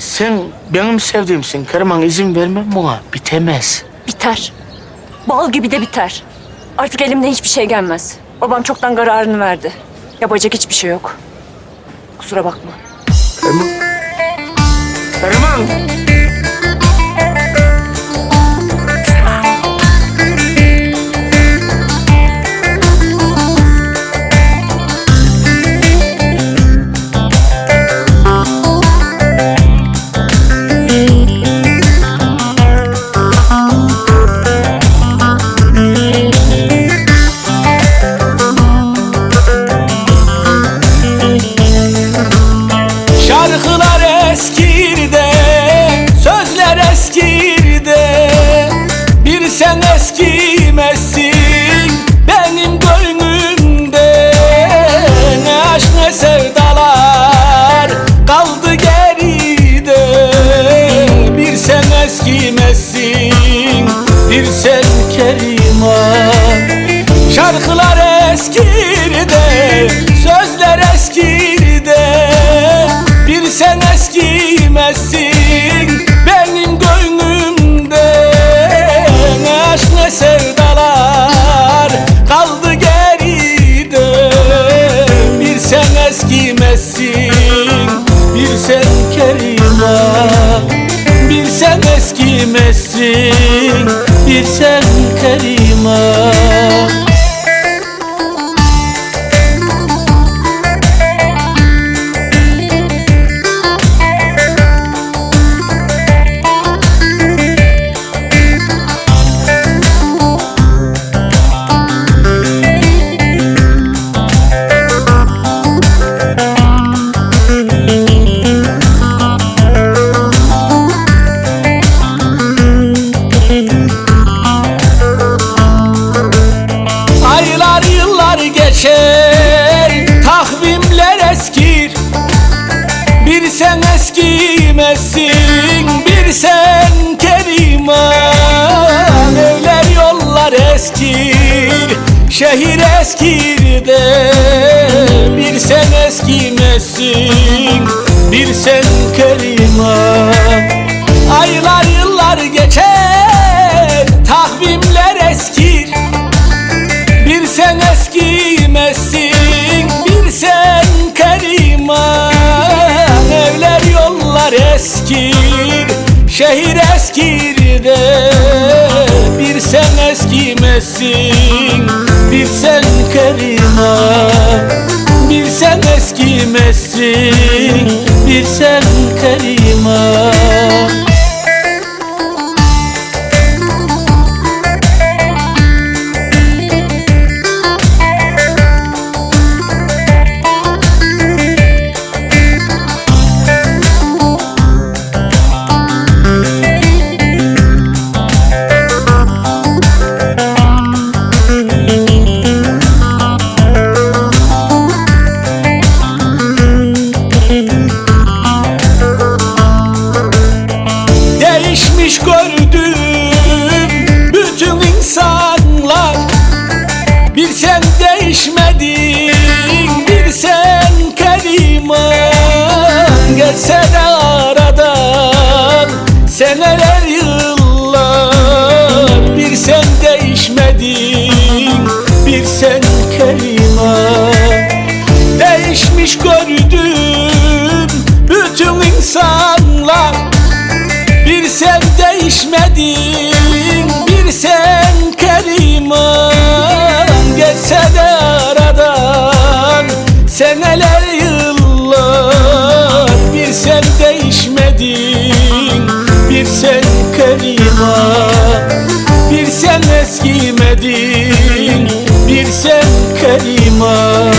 Sen benim sevdiğimsin Keriman izin vermem buna bitemez. Biter. Bal gibi de biter. Artık elimden hiçbir şey gelmez. Babam çoktan kararını verdi. Yapacak hiçbir şey yok. Kusura bakma. Keriman. Keriman. Şarkılar eskirde, sözler eskirde. Bir sen eskimezsin benim gönlümde. Ne aşk ne sevdalar kaldı geride. Bir sen eskimezsin, bir sen Keriman Şarkılar eskirde, eskimezsin, bir sen Keriman Bir sen eskimezsin, bir sen Keriman eskir Şehir eskir de Bir sen eskimezsin Bir sen Keriman Aylar yıllar geçer Takvimler eskir. Bir sen eskimezsin Bir sen Keriman Evler yollar eskir Şehir eskir de Bir sen eskimezsin Bir sen Keriman Bir sen eskimezsin Bir sen Keriman Geçse de aradan seneler yıllar. Bir sen değişmedin bir sen Keriman Değişmiş gördüm bütün insanlar. Bir sen değişmedin Bir sen Keriman Geçse de aradan Seneler ama Bir sen eskimedin Bir sen Kerima